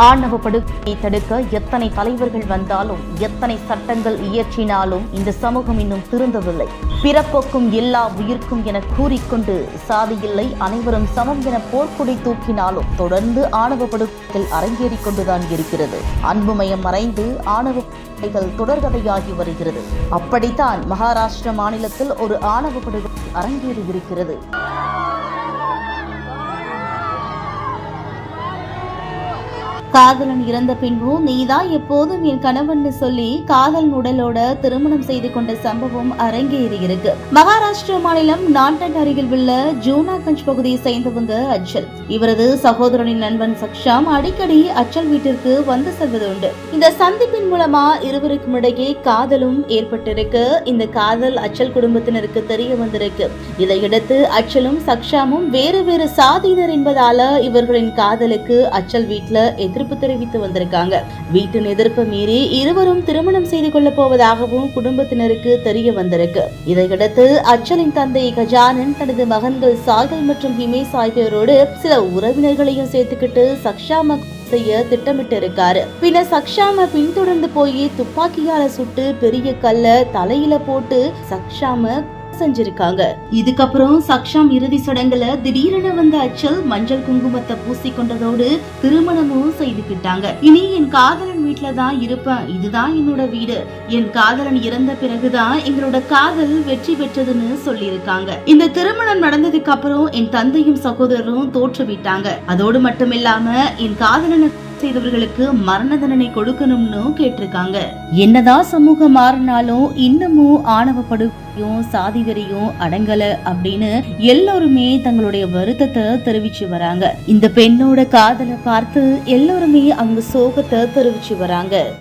ஆணவ படுகொலையை தடுக்க எத்தனை தலைவர்கள் வந்தாலும் எத்தனை சட்டங்கள் இயற்றினாலும் இந்த சமூகம் இன்னும் திருந்தவில்லை பிறப்போக்கும் எல்லா உயிர்க்கும் என கூறிக்கொண்டு சாதியில்லை அனைவரும் சமம் என போர்க்குடி தூக்கினாலும் தொடர்ந்து ஆணவ படுகொலைகள் அரங்கேறிக் கொண்டுதான் இருக்கிறது. அன்புமயம் மறைந்து ஆணவ படுகொலைகள் தொடர்கதையாகி வருகிறது. அப்படித்தான் மகாராஷ்டிர மாநிலத்தில் ஒரு ஆணவ படுகொலை அரங்கேறி இருக்கிறது. காதலன் இறந்த பின்பும் நீதான் எப்போதும் என் கணவன் சொல்லி காதல் உடலோட திருமணம் செய்து கொண்ட சம்பவம் அரங்கேறி இருக்கு மகாராஷ்டிரா மாநிலம் நாட்டன் அருகில் உள்ள ஜூனாகஞ்ச் பகுதியை சேர்ந்தவங்க அச்சல் இவரது சகோதரனின் நண்பன் சக்ஷாம் அடிக்கடி அச்சல் வீட்டிற்கு வந்து செல்வது உண்டு இந்த சந்திப்பின் மூலமா இருவருக்கும் இடையே காதலும் ஏற்பட்டிருக்கு. இந்த காதல் அச்சல் குடும்பத்தினருக்கு தெரிய வந்திருக்கு. இதையடுத்து அச்சலும் சக்ஷாமும் வேறு வேறு சாதியினர் என்பதால இவர்களின் காதலுக்கு அச்சல் வீட்ல எதிர்ப்பு தெரிவித்து வந்திருக்காங்க. வீட்டின் எதிர்ப்பு மீறி இருவரும் திருமணம் செய்து கொள்ள போவதாகவும் குடும்பத்தினருக்கு தெரிய வந்திருக்கு. இதையடுத்து அச்சலின் தந்தை கஜானன் தனது மகன்கள் சாய்கள் மற்றும் ஹிமேஷ் ஆகியோரோடு சில உறவினர்களையும் சேர்த்துக்கிட்டு சக்ஷாம செய்ய திட்டமிட்டு இருக்காரு பின்னர் சக்ஷாம பின்தொடர்ந்து போய் துப்பாக்கியால சுட்டு பெரிய கல்ல தலையில போட்டு சக்ஷாம செஞ்சிருக்காங்க. இதுக்கப்புறம் சக்ஷாம் இறுதி சடங்குல திடீரென வந்த அச்சல் மஞ்சள் குங்குமத்தை பூசி கொண்டதோடு திருமணமும் செய்துக்கிட்டாங்க இனி என் காதலன் வீட்ல தான் இருப்பேன். இதுதான் என்னோட வீடு. என் காதலன் இறந்த பிறகுதான் எங்களோட காதல் வெற்றி பெற்றதுன்னு சொல்லியிருக்காங்க. இந்த திருமணம் நடந்ததுக்கு அப்புறம் என் தந்தையும் சகோதரரும் தோற்றுவிட்டாங்க. அதோடு மட்டுமில்லாம என் காதலனை செய்தவர்களுக்கு மரண தண்டனை கொடுக்கணும்னு கேட்டிருக்காங்க. என்னதான் சமூகம் மாறினாலும் இன்னமும் ஆணவப்படுகையும் சாதி வெறியும் அடங்கல அப்படின்னு எல்லோருமே தங்களுடைய வருத்தத்தை தெரிவிச்சு வராங்க. இந்த பெண்ணோட காதலை பார்த்து எல்லோருமே அவங்க சோகத்தை தெரிவிச்சு வராங்க.